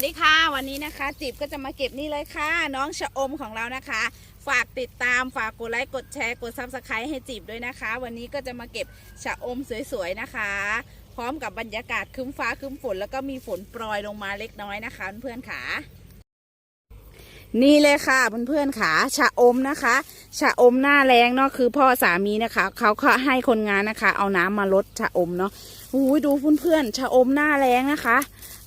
วัสดีค่ะ วันนี้นะคะ จิบก็จะมาเก็บนี่เลยค่ะ น้องชะอมของเรานะคะ ฝากติดตามฝากกดไลค์กดแชร์กดซับสไครต์ให้จิบด้วยนะคะ วันนี้ก็จะมาเก็บชะอมสวยๆนะคะ พร้อมกับบรรยากาศคึ้มฟ้าคึ้มฝนแล้วก็มีฝนโปรยลงมาเล็กน้อยนะคะ เพื่อนๆค่ะ นี่เลยค่ะเพื่อนๆค่ะชะอมนะคะ ชะอมหน้าแรงเนาะคือพ่อสามีนะคะเขาก็ให้คนงานนะคะ เอาน้ำมาลดชะอมเนาะอุ้ยดูเพื่อนๆชะอมหน้าแรงนะคะ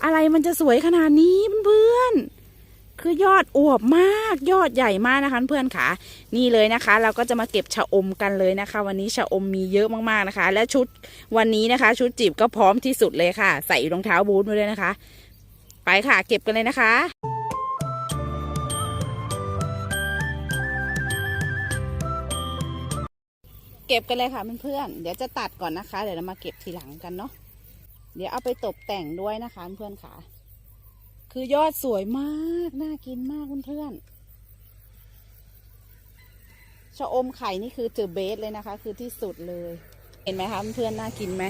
อะไรมันจะสวยขนาดนี้เพื่อนๆคือยอดอวบมากยอดใหญ่มากนะคะเพื่อนๆค่ะ นี่เลยนะคะ เราก็จะมาเก็บชะอมกันเลยนะคะ วันนี้ชะอมมีเยอะมากๆนะคะ และชุดวันนี้นะคะ ชุดจีบก็พร้อมที่สุดเลยค่ะ ใส่รองเท้าบูทมาเลยนะคะ ไปค่ะ เก็บกันเลยนะคะ ก็บกันเลยค่ะเพื่อนๆเดี๋ยวจะตัดก่อนนะคะ เดี๋ยวเรามาเก็บทีหลังกันเนาะเดี๋ยวเอาไปตกแต่งด้วยนะคะ เพื่อนๆค่ะ คือยอดสวยมากน่ากินมากเพื่อนๆชะอมไข่นี่คือเจอเบสเลยนะคะ คือที่สุดเลย เห็นไหมคะเพื่อนๆน่ากินไหม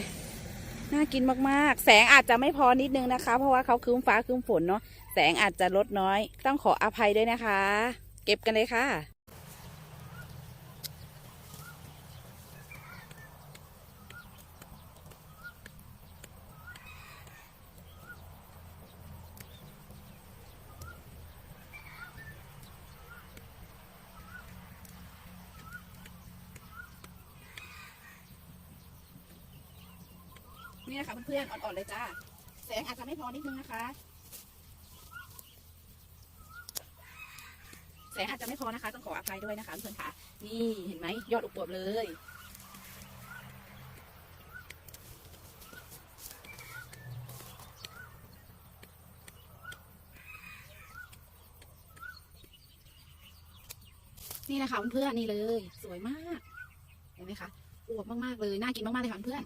น่ากินมากๆ แสงอาจจะไม่พอนิดนึงนะคะ เพราะว่าเขาคืมฟ้าคืมฝนเนาะแสงอาจจะลดน้อย ต้องขออภัยด้วยนะคะ เก็บกันเลยค่ะ นี่นะคะเพื่อนๆอ่อนๆเลยจ้า แสงอาจจะไม่พอนิดนึงนะคะ แสงอาจจะไม่พอนะคะ ต้องขออภัยด้วยนะคะเพื่อนๆค่ะ นี่เห็นไหมยอดอุบวบเลยนี่นะคะเพื่อนๆนี่เลย สวยมาก เห็นไหมคะอวบมากๆเลย น่ากินมากๆเลยค่ะเพื่อน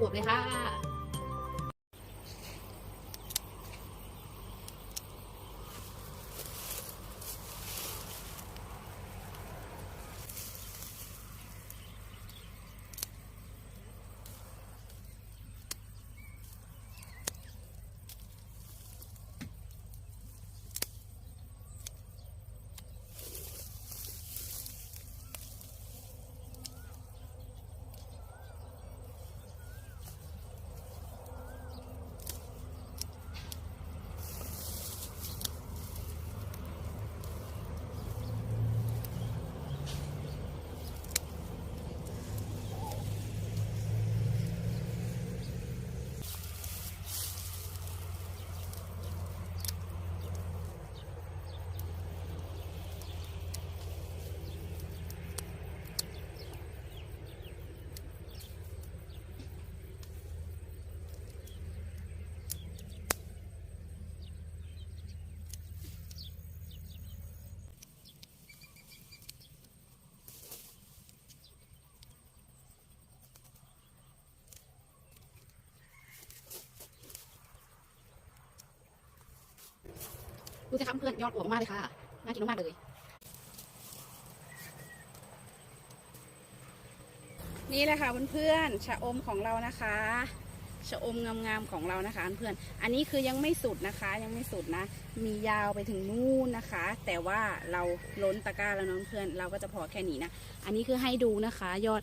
อวบเลยค่ะ ดูสิคะเพื่อนยอดอวบมากเลยค่ะ น่ากินมากเลย นี่แหละค่ะเพื่อนๆชะอมของเรานะคะ ชะอมงามๆของเรานะคะเพื่อน อันนี้คือยังไม่สุดนะคะ ยังไม่สุดนะ มียาวไปถึงนู่นนะคะ แต่ว่าเราล้นตะกร้าแล้วน้องเพื่อน เราก็จะพอแค่นี้นะ อันนี้คือให้ดูนะคะ ยอด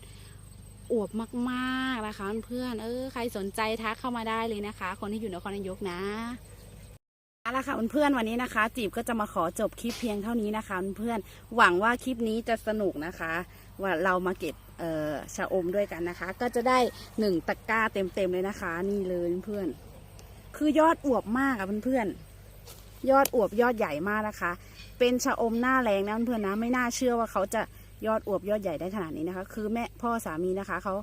อวบมากๆนะคะเพื่อน เออใครสนใจทักเข้ามาได้เลยนะคะ คนที่อยู่นครนายกนะ เอาละค่ะเพื่อนๆวันนี้นะคะ จีบก็จะมาขอจบคลิปเพียงเท่านี้นะคะเพื่อนๆหวังว่าคลิปนี้จะสนุกนะคะ ว่าเรามาเก็บเอ่อชะอมด้วยกันนะคะ ก็จะได้หนึ่งตะกร้าเต็มๆเลยนะคะ นี่เลยเพื่อนๆคือยอดอวบมากอะเพื่อนๆยอดอวบยอดใหญ่มากนะคะ เป็นชะอมหน้าแรงนะเพื่อนๆนะไม่น่าเชื่อว่าเขาจะยอดอวบยอดใหญ่ได้ขนาดนี้นะคะ คือแม่พ่อสามีนะคะเขา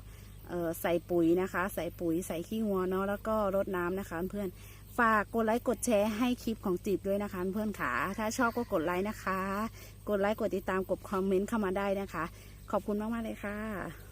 เใส่ปุ๋ยนะคะ ใส่ปุ๋ยใส่ขี้งัวเนาะแล้วก็รดน้ำนะคะ เพื่อน ฝากกดไลค์กดแชร์ให้คลิปของจีบด้วยนะคะ เพื่อนขาถ้าชอบก็กดไลค์นะคะ กดไลค์กดติดตามกดคอมเมนต์เข้ามาได้นะคะ ขอบคุณมากๆเลยค่ะ